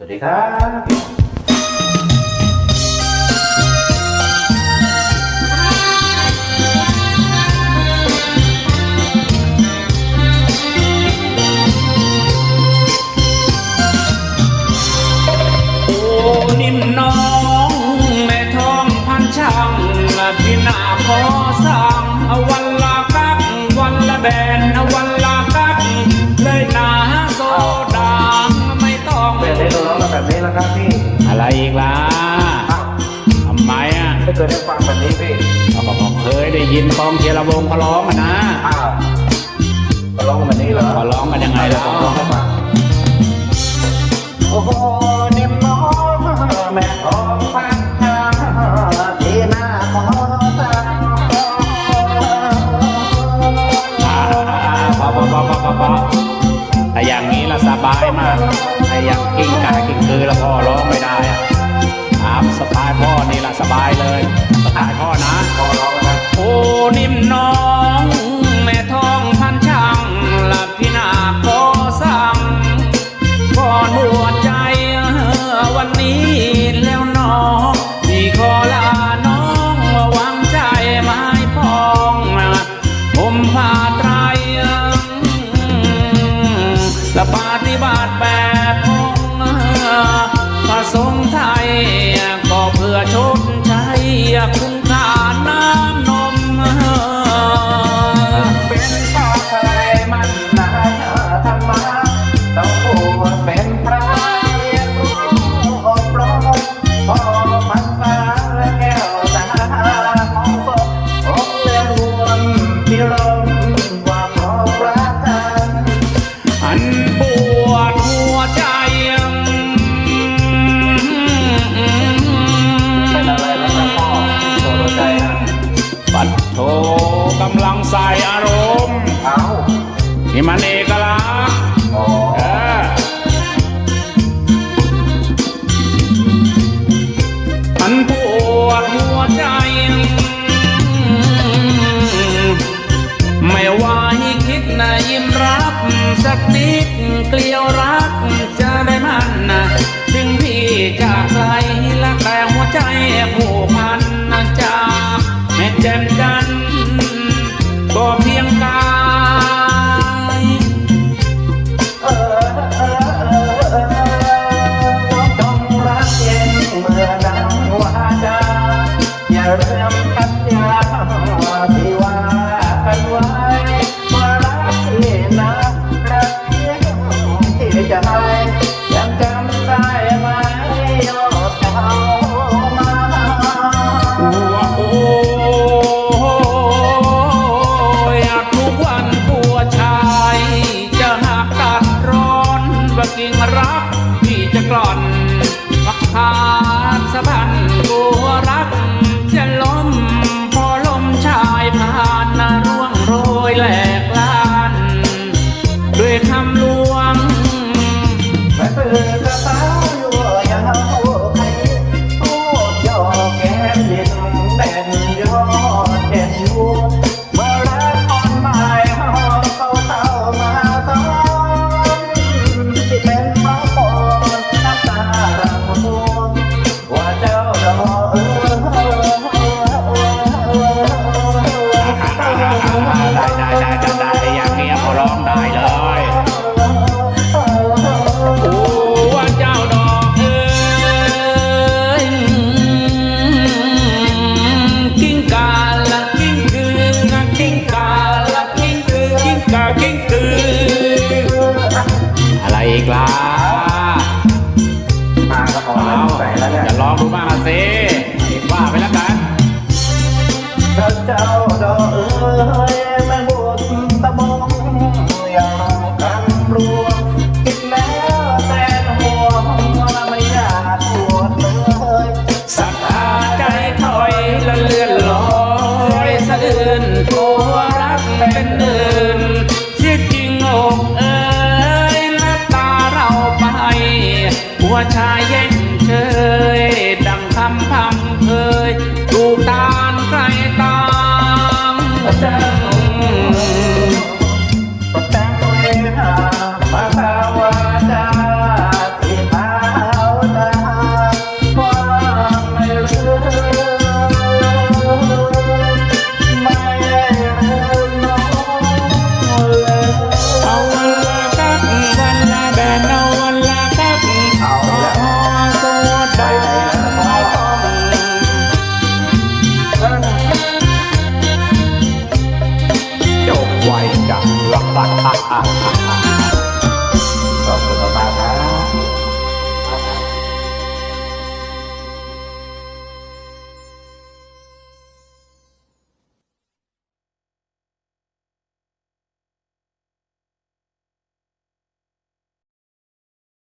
สวัสดีครับที่หน้าขอสั่งวันละกักวันละแบนวันละกักเลยหนาโซดาไม่ต้อง แบบนี้แล้วครับพี่อะไรอีกล่ะทำไมอะไม่เคยได้ฟังแบบนี้พี่เราก็บอกเคยได้ยินกองเชียร์รวงเขาร้องอะนนะอ้เขาร้องแบบนี้เหรอเขาร้องกันยังไงล่ะ ยประกาศข้อนะขอร้องนะโอ้นิ่มน้อง แม่ทองพันช่างหลับพินาก็สั่งก่อนหัวใจวันนี้แล้วน้องพี่ขอลาน้องวางใจไม้พองผมพาไตรและปฏิบัติแบบี่มันเอกลักษณ์มันปวดหัวใจ ไม่ไหวคิดนะยิ้มรับสักนิดเกลียวรักจะได้ กิ่งรักที่จะกร่อนรักขาดสะพันกัวรัก จะล้มพอลมชายผ่านนาร่วงโรยแหลกลาน ด้วยคำลวง Bye. ชายแย่ง ha, ha, ha.